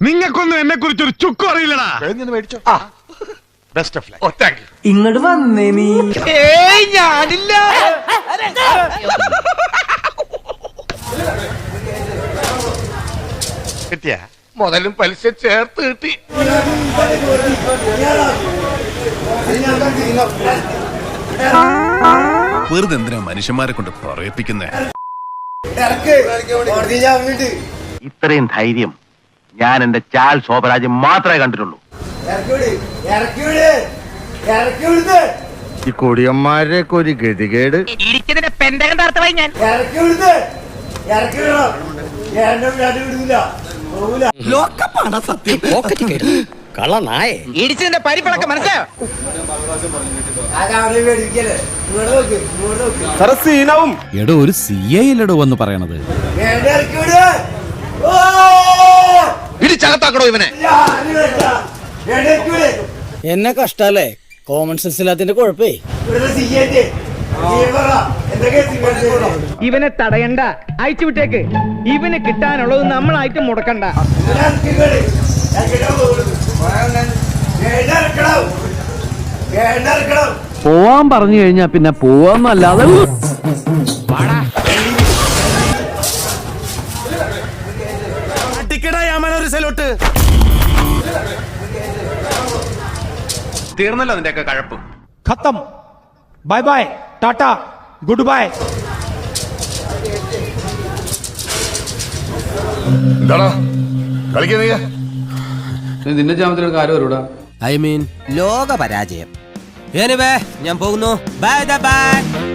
നിങ്ങൾക്കൊന്നും എന്നെ കുറിച്ച് ഒരു ചുക്കു അറിയില്ലടാ. മേടിച്ചോ. ബെസ്റ്റ് ഓഫ് ലൈഫ് ഓ താങ്ക് യു ഇങ്ങോട്ട് വന്നേ നീ. കിട്ടിയ? മുതലും പലിശ ചേർത്ത് കിട്ടി. വെറുതെ എന്തിനാ മനുഷ്യന്മാരെ കൊണ്ട് പറയിപ്പിക്കുന്നേ ഇത്രയും ധൈര്യം ഞാൻ എന്റെ ചാൽ ശോഭരാജ് മാത്രമേ കണ്ടിട്ടുള്ളൂ. ഈ കൊടിയന്മാരെയൊക്കെ ഒരു ഗതികേട് തർത്തമായി ഞാൻ. ഇടിച്ചതിന്റെ പരിപ്പളക്കം മനസ്സിലായോ? എടോ ഒരു സി ഐ അല്ലടോ എന്ന് പറയണത്. ഇടിച്ചകത്താക്കണോ ഇവനെ? എന്നെ കഷ്ടല്ലേ കോമൺ സെൻസ് ഇല്ലാത്തിന്റെ കുഴപ്പേ. ഇവനെ തടയണ്ട. അയച്ചു വിട്ടേക്ക്. ഇവന് കിട്ടാനുള്ളത് നമ്മളായിട്ട് മുടക്കണ്ട. പോവാൻ പറഞ്ഞു കഴിഞ്ഞാ പിന്നെ പോവാന്നല്ലാതെ തീർന്നല്ലോ നിന്റെയൊക്കെ കഴപ്പ്. ഖത്തം. Bye bye. Tata. Goodbye. എന്താടാ? കളിക്കുന്ന നീ? നിന്റെ വരൂടാ ഐ മീൻ ലോക പരാജയം. ഞാൻ പോകുന്നു. Bye bye.